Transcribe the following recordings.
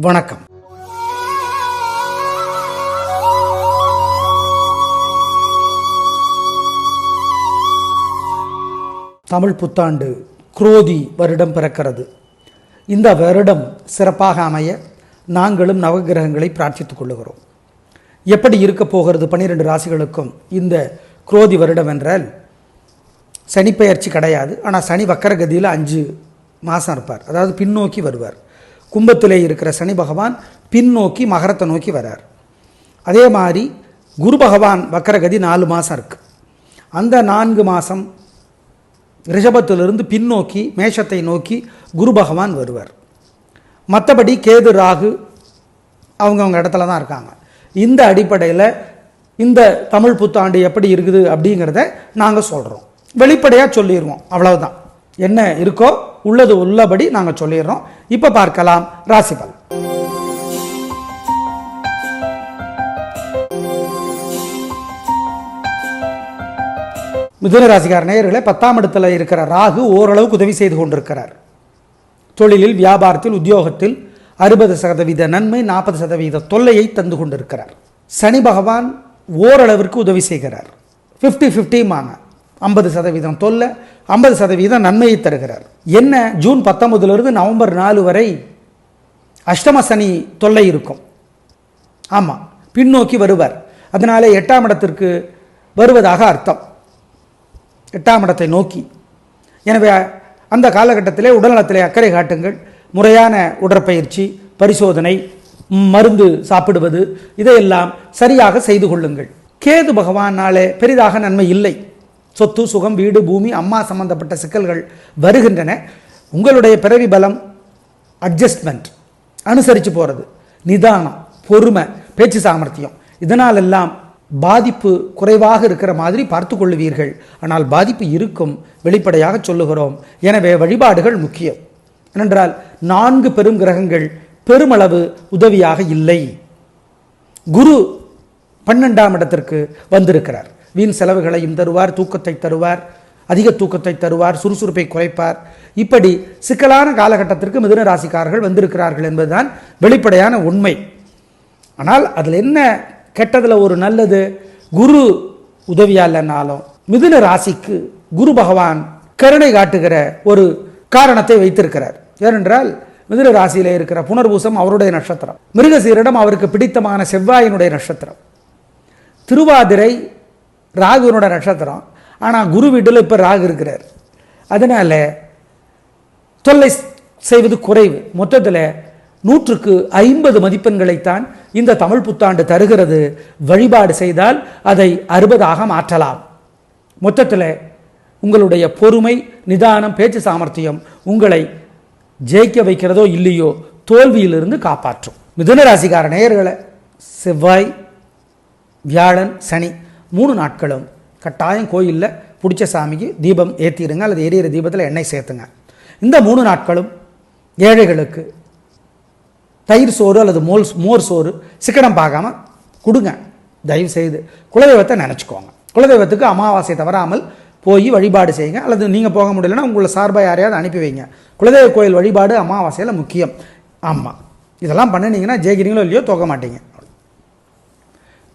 வணக்கம். தமிழ் புத்தாண்டு குரோதி வருடம் பிறக்கிறது. இந்த வருடம் சிறப்பாக அமைய நாங்களும் நவகிரகங்களை பிரார்த்தித்துக் கொள்ளுகிறோம். எப்படி இருக்க போகிறது பன்னிரெண்டு ராசிகளுக்கும் இந்த குரோதி வருடம் என்றால் சனிப்பெயர்ச்சி கிடையாது. ஆனால் சனி வக்கரகதியில் அஞ்சு மாதம் இருப்பார். அதாவது பின்னோக்கி வருவார். கும்பத்திலே இருக்கிற சனி பகவான் பின்னோக்கி மகரத்தை நோக்கி வரார். அதே மாதிரி குரு பகவான் வக்கரகதி நாலு மாதம் இருக்குது அந்த நான்கு மாதம் ரிஷபத்திலிருந்து பின்னோக்கி மேஷத்தை நோக்கி குரு பகவான் வருவார். மற்றபடி கேது ராகு அவங்கவுங்க இடத்துல தான் இருக்காங்க. இந்த அடிப்படையில் இந்த தமிழ் புத்தாண்டு எப்படி இருக்குது அப்படிங்கிறத நாங்கள் சொல்கிறோம் வெளிப்படையாக சொல்லிடுவோம் அவ்வளவுதான். என்ன இருக்கோ உள்ளது உள்ளபடி நாங்கள் சொல்லிடுறோம். இப்போ பார்க்கலாம். ராசிபல் மிதுன ராசிக்கார நேயர்களை பத்தாம் இடத்துல இருக்கிற ராகு ஓரளவுக்கு உதவி செய்து கொண்டிருக்கிறார். தொழிலில் வியாபாரத்தில் உத்தியோகத்தில் அறுபது சதவீத நன்மை நாற்பது சதவீத தொல்லையை தந்து கொண்டிருக்கிறார். சனி பகவான் ஓரளவிற்கு உதவி செய்கிறார். ஃபிஃப்டி ஃபிஃப்டிமாங்க ஐம்பது சதவீதம் தொல்லை ஐம்பது சதவீதம் நன்மையை தருகிறார். என்ன? ஜூன் பத்தொம்பதுலேருந்து நவம்பர் நாலு வரை அஷ்டம சனி தொல்லை இருக்கும். ஆமாம் பின்னோக்கி வருவார். அதனாலே எட்டாம் இடத்திற்கு வருவதாக அர்த்தம். எட்டாம் இடத்தை நோக்கி. எனவே அந்த காலகட்டத்திலே உடல்நலத்திலே அக்கறை காட்டுங்கள். முறையான உடற்பயிற்சி பரிசோதனை மருந்து சாப்பிடுவது இதையெல்லாம் சரியாக செய்து கொள்ளுங்கள். கேது பகவானாலே பெரிதாக நன்மை இல்லை. சொத்து சுகம் வீடு பூமி அம்மா சம்பந்தப்பட்ட சிக்கல்கள் வருகின்றன. உங்களுடைய பிறவி பலம் அட்ஜஸ்ட்மெண்ட் அனுசரித்து போகிறது நிதானம் பொறுமை பேச்சு சாமர்த்தியம். இதனாலெல்லாம் பாதிப்பு குறைவாக இருக்கிற மாதிரி பார்த்து கொள்ளுவீர்கள். ஆனால் பாதிப்பு இருக்கும் வெளிப்படையாக சொல்லுகிறோம். எனவே வழிபாடுகள் முக்கியம். ஏனென்றால் நான்கு பெரும் கிரகங்கள் பெருமளவு உதவியாக இல்லை. குரு பன்னெண்டாம் இடத்திற்கு வந்திருக்கிறார். வீண் செலவுகளையும் தருவார் தூக்கத்தை தருவார் அதிக தூக்கத்தை தருவார் சுறுசுறுப்பை குறைப்பார். இப்படி சிக்கலான காலகட்டத்திற்கு மிதுன ராசிக்காரர்கள் வந்திருக்கிறார்கள் என்பதுதான் வெளிப்படையான உண்மை. ஆனால் அதில் என்ன கெட்டதில் ஒரு நல்லது? குரு உதவியா இல்லைனாலும் மிதுன ராசிக்கு குரு பகவான் கருணை காட்டுகிற ஒரு காரணத்தை வைத்திருக்கிறார். ஏனென்றால் மிதுன ராசியில் இருக்கிற புனர்பூசம் அவருடைய நட்சத்திரம். மிருகசீரிடம் அவருக்கு பிடித்தமான செவ்வாயினுடைய நட்சத்திரம். திருவாதிரை ராகுவனோட நட்சத்திரம். ஆனால் குரு வீட்டில் இப்போ ராகு இருக்கிறார். அதனால தொல்லை செய்வது குறைவு. மொத்தத்தில் நூற்றுக்கு ஐம்பது மதிப்பெண்களைத்தான் இந்த தமிழ் புத்தாண்டு தருகிறது. வழிபாடு செய்தால் அதை அறுபதாக மாற்றலாம். மொத்தத்தில் உங்களுடைய பொறுமை நிதானம் பேச்சு சாமர்த்தியம் உங்களை ஜெயிக்க வைக்கிறதோ இல்லையோ தோல்வியிலிருந்து காப்பாற்றும். மிதுன ராசிக்கார நேயர்களை செவ்வாய் வியாழன் சனி மூணு நாட்களும் கட்டாயம் கோயிலில் பிடிச்ச சாமிக்கு தீபம் ஏற்றிடுங்க அல்லது எரியிற தீபத்தில் எண்ணெய் சேர்த்துங்க. இந்த மூணு நாட்களும் ஏழைகளுக்கு தயிர் சோறு அல்லது மோல் மோர் சோறு சிக்கனம் பார்க்காம கொடுங்க. தயவு செய்து குலதெய்வத்தை நினச்சிக்கோங்க. குலதெய்வத்துக்கு அமாவாசை தவறாமல் போய் வழிபாடு செய்யுங்க. அல்லது நீங்கள் போக முடியலன்னா உங்களை சார்பாக யாரையாவது அனுப்பி வைங்க. குலதெய்வ கோயில் வழிபாடு அமாவாசையில் முக்கியம். ஆமாம் இதெல்லாம் பண்ணினீங்கன்னா ஜெயிக்கிறீங்களோ இல்லையோ தோக்க மாட்டீங்க.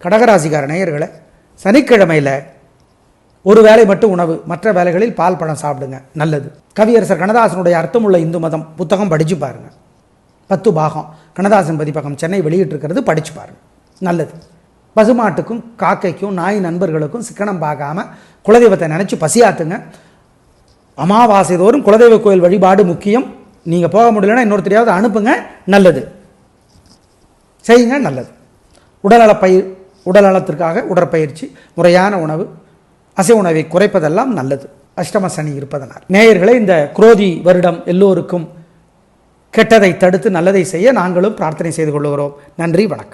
கடகராசிக்கார நேயர்களை சனிக்கிழமையில் ஒரு வேலை மட்டும் உணவு மற்ற வேலைகளில் பால் பழம் சாப்பிடுங்க. நல்லது. கவியரசர் கண்ணதாசனுடைய அர்த்தமுள்ள இந்து மதம் புத்தகம் படித்து பாருங்க. பத்து பாகம். கண்ணதாசன் பதிப்பகம் சென்னை வெளியிட்டிருக்கிறது படித்து பாருங்கள் நல்லது. பசுமாட்டுக்கும் காக்கைக்கும் நாய் நண்பர்களுக்கும் சிக்கனம் பார்க்காம குலதெய்வத்தை நினச்சி பசியாத்துங்க. அமாவாசை தோறும் குலதெய்வ கோயில் வழிபாடு முக்கியம். நீங்கள் போக முடியலன்னா இன்னொருத்தரையாவது அனுப்புங்க. நல்லது. செய்யுங்க நல்லது. உடல்நல பயிர் உடல் நலத்திற்காக உடற்பயிற்சி முறையான உணவு அசை உணவை குறைப்பதெல்லாம் நல்லது. அஷ்டம சனி இருப்பதனால். நேயர்களே இந்த குரோதி வருடம் எல்லோருக்கும் கெட்டதை தடுத்து நல்லதை செய்ய நாங்களும் பிரார்த்தனை செய்து கொள்கிறோம். நன்றி வணக்கம்.